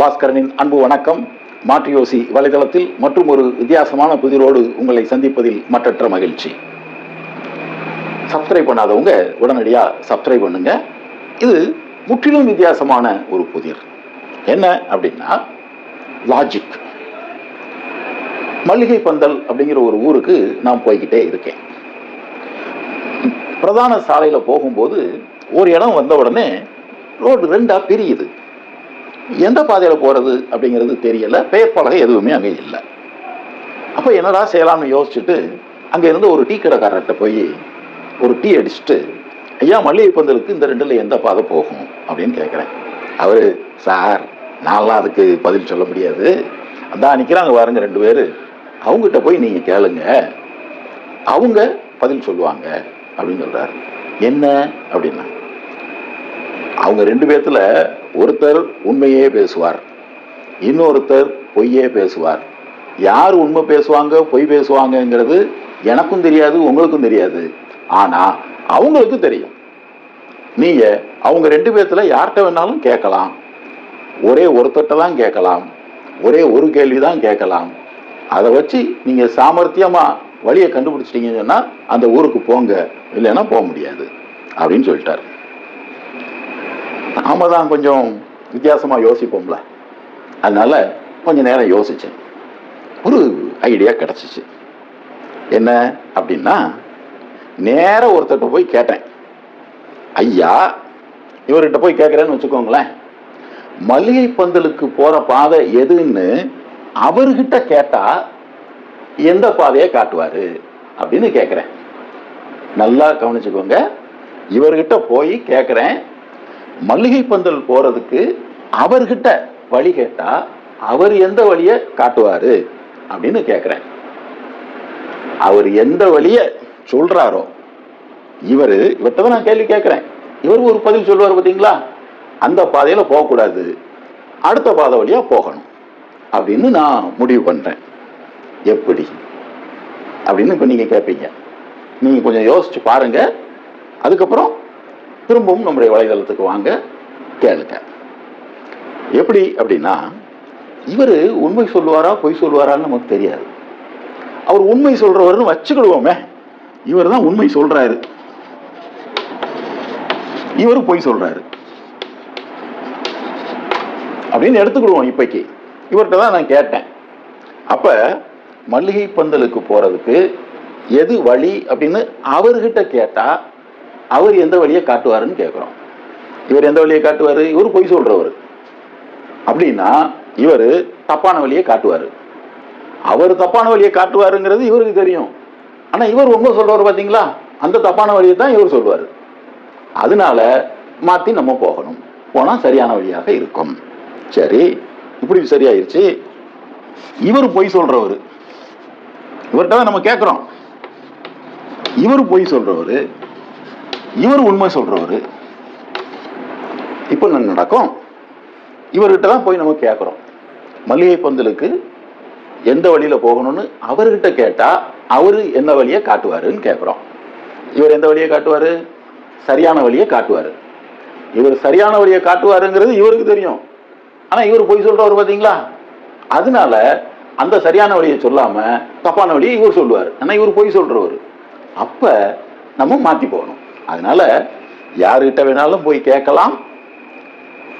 பாஸ்கரனின் அன்பு வணக்கம். மாற்றியோசி வலைதளத்தில் மற்றும் ஒரு வித்தியாசமான புதிரோடு உங்களை சந்திப்பதில் மற்றற்ற மகிழ்ச்சி. சப்ஸ்கிரைப் பண்ணாதவங்க உடனடியா சப்ஸ்கிரைப் பண்ணுங்க. இது முற்றிலும் வித்தியாசமான ஒரு புதிர். என்ன அப்படின்னா லாஜிக் மல்லிகை பந்தல் அப்படிங்கிற ஒரு ஊருக்கு நான் போய்கிட்டே இருக்கேன். பிரதான சாலையில போகும்போது ஒரு இடம் வந்த உடனே ரோடு ரெண்டா பிரியுது. எந்த பாதையில் போகிறது அப்படிங்கிறது தெரியல. பெயர்ப்பலகை எதுவுமே அங்கே இல்லை. அப்போ என்னடா செய்யலாம்னு யோசிச்சுட்டு அங்கே இருந்து ஒரு டீ கடைக்காரர்கிட்ட போய் ஒரு டீ அடிச்சுட்டு ஐயா மல்லிகை பந்தலுக்கு இந்த ரெண்டில் எந்த பாதை போகும்? அப்படின்னு கேட்குறேன் அவர் சார் நான்லாம் அதுக்கு பதில் சொல்ல முடியாது. அதான் நிற்கிறாங்க பாருங்க ரெண்டு பேர். அவங்ககிட்ட போய் நீங்கள் கேளுங்க. அவங்க பதில் சொல்லுவாங்க. அப்படின்னு சொல்கிறாரு என்ன? அப்படின்னா அவங்க ரெண்டு பேர்த்துல ஒருத்தர் உண்மையே பேசுவார் இன்னொருத்தர் பொய்யே பேசுவார். யார் உண்மை பேசுவாங்க பொய் பேசுவாங்கங்கிறது எனக்கும் தெரியாது உங்களுக்கும் தெரியாது. ஆனா அவங்களுக்கு தெரியும். நீங்க அவங்க ரெண்டு பேர்த்துல யார்கிட்ட வேணாலும் கேட்கலாம். ஒரே ஒருத்தர்கிட்ட தான் கேட்கலாம். ஒரே ஒரு கேள்வி தான் கேட்கலாம். அதை வச்சு நீங்க சாமர்த்தியமா வழியை கண்டுபிடிச்சிட்டீங்கன்னு சொன்னா அந்த ஊருக்கு போங்க இல்லைன்னா போக முடியாது அப்படின்னு சொல்லிட்டாரு. நாம தான் கொஞ்சம் வித்தியாசமா யோசிப்போம்ல. அதனால கொஞ்ச நேரம் யோசிச்சேன். ஒரு ஐடியா கிடைச்சிச்சு. என்ன அப்படின்னா நேர ஒருத்தர்கிட்ட போய் கேட்டேன். ஐயா இவர்கிட்ட போய் கேட்குறேன்னு வச்சுக்கோங்களேன். மளிகை பந்தலுக்கு போற பாதை எதுன்னு அவர்கிட்ட கேட்டா எந்த பாதையை காட்டுவார் அப்படின்னு கேட்குறேன் நல்லா கவனிச்சுக்கோங்க. இவர்கிட்ட போய் கேட்குறேன் மல்லிகை பந்தல் போறதுக்கு அவர்கிட்ட வழி கேட்டா அவர் எந்த வழியை காட்டுவாரு அப்படின்னு கேட்குறேன் அவர் எந்த வழிய சொல்றாரோ இவர் இவர்கிட்ட நான் கேள்வி கேட்கிறேன் இவர் ஒரு பதில் சொல்லுவார் பார்த்தீங்களா அந்த பாதையில போகக்கூடாது. அடுத்த பாதை வழியா போகணும் அப்படின்னு நான் முடிவு பண்றேன். எப்படி? அப்படின்னு இப்போ நீங்க கேட்பீங்க நீங்க கொஞ்சம் யோசிச்சு பாருங்க. அதுக்கப்புறம் திரும்பவும் நம்முடைய வலைதளத்துக்கு வாங்க கேளுங்க. எப்படி அப்படின்னா இவர் உண்மை சொல்லுவாரா பொய் சொல்லுவாரான்னு நமக்கு தெரியாது. அவர் உண்மை சொல்றவர்னு வச்சுக்கிடுவோமே. இவர் தான் உண்மை சொல்றாரு. இவர் பொய் சொல்றாரு. அப்படின்னு எடுத்துக்கிடுவோம் இப்பைக்கு. இவர்கிட்ட தான் நான் கேட்டேன். அப்ப மல்லிகை பந்தலுக்கு போறதுக்கு எது வழி அப்படின்னு அவர்கிட்ட கேட்டா அவர் எந்த வழியை காட்டுவாருன்னு கேட்குறோம் இவர் எந்த வழியை காட்டுவார்? இவர் பொய் சொல்றவர். அப்படின்னா இவர் தப்பான வழியை காட்டுவார். அவர் தப்பான வழியை காட்டுவாருங்கிறது இவருக்கு தெரியும். ஆனா இவர் உண்மை சொல்றவர் பார்த்தீங்களா அந்த தப்பான வழியை தான் இவர் சொல்வார். அதனால மாத்தி நம்ம போகணும். போனா சரியான வழியாக இருக்கும். சரி இப்படி சரியாயிருச்சு. இவர் பொய் சொல்றவர். இவர்கிட்ட தான் நம்ம கேட்குறோம் இவர் பொய் சொல்றவர். இவர் உண்மை சொல்றவர். இப்போ என்ன நடக்கும்? இவர்கிட்ட தான் போய் நம்ம கேட்குறோம் மல்லிகை பந்தலுக்கு எந்த வழியில போகணும்னு அவர்கிட்ட கேட்டா அவர் என்ன வழியை காட்டுவாருன்னு கேட்குறோம் இவர் எந்த வழியை காட்டுவார்? சரியான வழியை காட்டுவாரு. இவர் சரியான வழியை காட்டுவாருங்கிறது இவருக்கு தெரியும். ஆனால் இவர் பொய் சொல்கிறவர் பார்த்தீங்களா அதனால அந்த சரியான வழியை சொல்லாமல் தப்பான வழியை இவர் சொல்லுவார். ஆனால் இவர் பொய் சொல்கிறவர் அப்போ நம்ம மாற்றி போகணும். அதனால யாருக்கிட்ட வேணாலும் போய் கேட்கலாம்.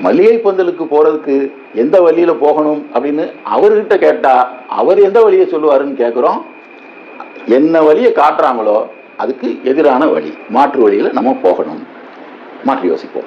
மல்லிகை பந்தலுக்கு போறதுக்கு எந்த வழியில போகணும் அப்படின்னு அவர்கிட்ட கேட்டா அவர் எந்த வழியை சொல்லுவாருன்னு கேட்குறோம் என்ன வழியை காட்டுறாங்களோ அதுக்கு எதிரான வழி மாற்று வழியில் நம்ம போகணும். மாற்றி யோசிப்போம்.